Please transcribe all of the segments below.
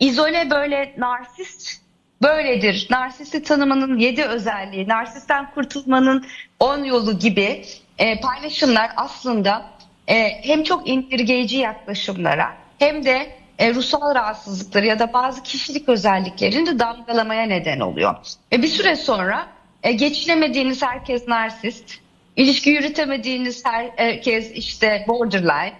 izole böyle narsist böyledir. Narsisti tanımanın yedi özelliği, narsisten kurtulmanın on yolu gibi e, paylaşımlar aslında e, hem çok indirgeyici yaklaşımlara hem de e, ruhsal rahatsızlıkları ya da bazı kişilik özelliklerini de damgalamaya neden oluyor. Ve bir süre sonra e, geçinemediğiniz herkes narsist, ilişki yürütemediğiniz herkes işte borderline e,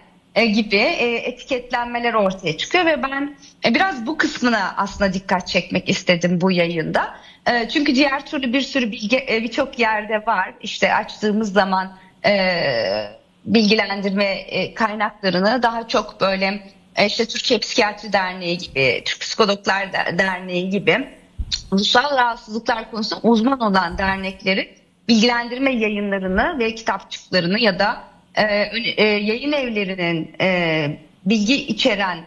gibi e, etiketlenmeler ortaya çıkıyor ve ben e, biraz bu kısmına aslında dikkat çekmek istedim bu yayında. E, çünkü diğer türlü bir sürü bilgi e, birçok yerde var. İşte açtığımız zaman e, bilgilendirme e, kaynaklarını daha çok böyle e, işte Türkiye Psikiyatri Derneği gibi, Türk Psikologlar Derneği gibi ruhsal rahatsızlıklar konusunda uzman olan dernekleri bilgilendirme yayınlarını ve kitapçıklarını ya da e, e, yayın evlerinin e, bilgi içeren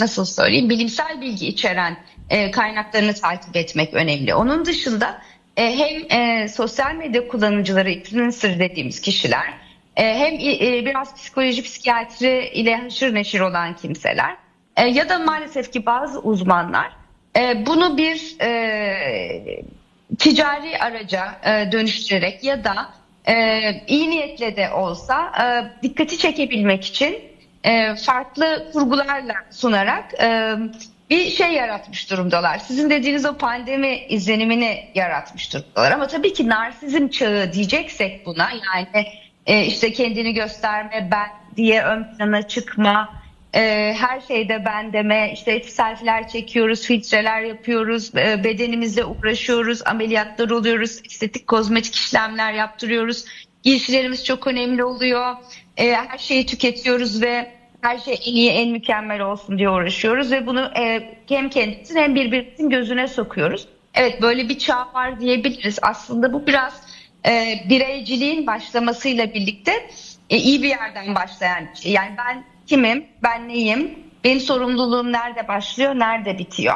nasıl söyleyeyim bilimsel bilgi içeren kaynaklarını takip etmek önemli. Onun dışında hem sosyal medya kullanıcıları influencer dediğimiz kişiler hem biraz psikoloji psikiyatri ile haşır neşir olan kimseler ya da maalesef ki bazı uzmanlar bunu bir ticari araca dönüştürerek ya da e, iyi niyetle de olsa e, dikkati çekebilmek için e, farklı kurgularla sunarak e, bir şey yaratmış durumdalar. Sizin dediğiniz o pandemi izlenimini yaratmış durumdalar. Ama tabii ki narsizm çağı diyeceksek buna yani e, işte kendini gösterme, ben diye ön plana çıkma, e, her şeyde ben deme, işte selfie'ler çekiyoruz, filtreler yapıyoruz, e, bedenimizle uğraşıyoruz, ameliyatlar oluyoruz, estetik kozmetik işlemler yaptırıyoruz. Giysilerimiz çok önemli oluyor. E, her şeyi tüketiyoruz ve her şey en iyi, en mükemmel olsun diye uğraşıyoruz ve bunu e, hem kendimizin hem birbirimizin gözüne sokuyoruz. Evet böyle bir çağ var diyebiliriz. Aslında bu biraz e, bireyciliğin başlamasıyla birlikte e, iyi bir yerden başlayan bir şey. Yani ben kimim, ben neyim, benim sorumluluğum nerede başlıyor, nerede bitiyor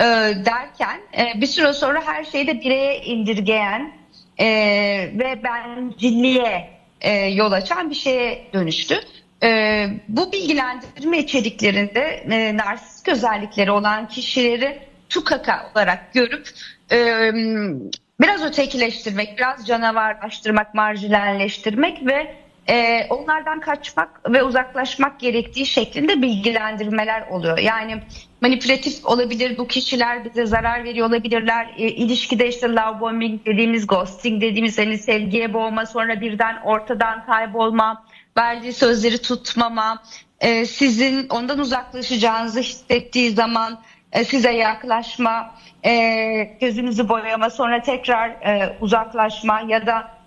e, derken e, bir süre sonra her şeyi de bireye indirgeyen e, ve bencilliğe e, yol açan bir şeye dönüştü. E, bu bilgilendirme içeriklerinde e, narsistik özellikleri olan kişileri tukaka olarak görüp e, biraz ötekileştirmek, biraz canavarlaştırmak, marjinalleştirmek ve e, onlardan kaçmak ve uzaklaşmak gerektiği şeklinde bilgilendirmeler oluyor. Yani manipülatif olabilir bu kişiler bize zarar veriyor olabilirler. E, ilişkide işte love bombing dediğimiz ghosting dediğimiz hani sevgiye boğma sonra birden ortadan kaybolma, verdiği sözleri tutmama, e, sizin ondan uzaklaşacağınızı hissettiği zaman e, size yaklaşma, e, gözünüzü boyama sonra tekrar e, uzaklaşma ya da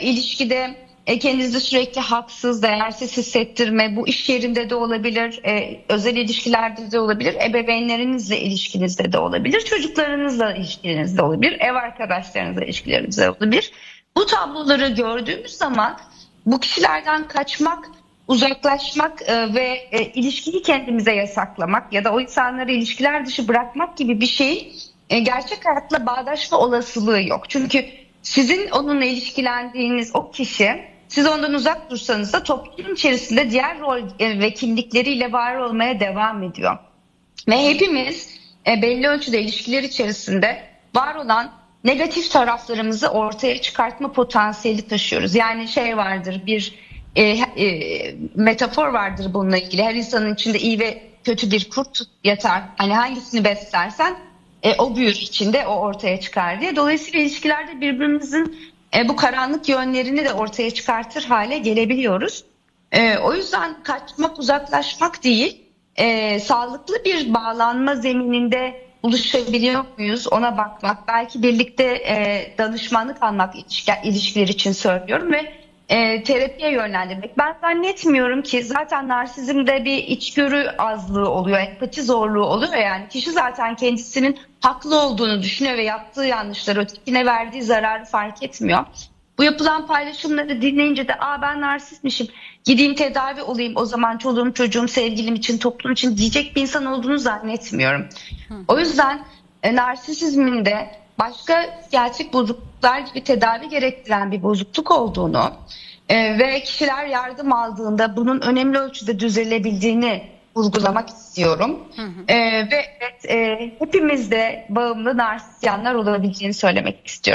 ilişkide e, kendinizi sürekli haksız, değersiz hissettirme, bu iş yerinde de olabilir, e, özel ilişkilerde de olabilir, ebeveynlerinizle ilişkinizde de olabilir, çocuklarınızla ilişkinizde olabilir, ev arkadaşlarınızla ilişkilerinizde olabilir. Bu tabloları gördüğümüz zaman bu kişilerden kaçmak, uzaklaşmak e, ve e, ilişkiyi kendimize yasaklamak ya da o insanları ilişkiler dışı bırakmak gibi bir şey e, gerçek hayatla bağdaşma olasılığı yok. Çünkü sizin onunla ilişkilendiğiniz o kişi siz ondan uzak dursanız da toplum içerisinde diğer rol e, ve kimlikleriyle var olmaya devam ediyor. Ve hepimiz e, belli ölçüde ilişkiler içerisinde var olan negatif taraflarımızı ortaya çıkartma potansiyeli taşıyoruz. Yani şey vardır bir e, e, metafor vardır bununla ilgili. Her insanın içinde iyi ve kötü bir kurt yatar. Hani hangisini beslersen e, o büyür içinde o ortaya çıkar diye. Dolayısıyla ilişkilerde birbirimizin e, bu karanlık yönlerini de ortaya çıkartır hale gelebiliyoruz. E, o yüzden kaçmak, uzaklaşmak değil, e, sağlıklı bir bağlanma zemininde buluşabiliyor muyuz ona bakmak. Belki birlikte e, danışmanlık almak ilişki, ilişkiler için söylüyorum ve e, terapiye yönlendirmek. Ben zannetmiyorum ki zaten narsizmde bir içgörü azlığı oluyor, empati zorluğu oluyor yani kişi zaten kendisinin haklı olduğunu düşünüyor ve yaptığı yanlışları ötekine verdiği zararı fark etmiyor. Bu yapılan paylaşımları dinleyince de aa ben narsistmişim gideyim tedavi olayım o zaman çoluğum çocuğum sevgilim için toplum için diyecek bir insan olduğunu zannetmiyorum. O yüzden e, narsisizmin de başka gerçek bozukluklar gibi tedavi gerektiren bir bozukluk olduğunu e, ve kişiler yardım aldığında bunun önemli ölçüde düzelebildiğini vurgulamak istiyorum. E, ve evet, e, hepimizde bağımlı narsisyenler olabileceğini söylemek istiyorum.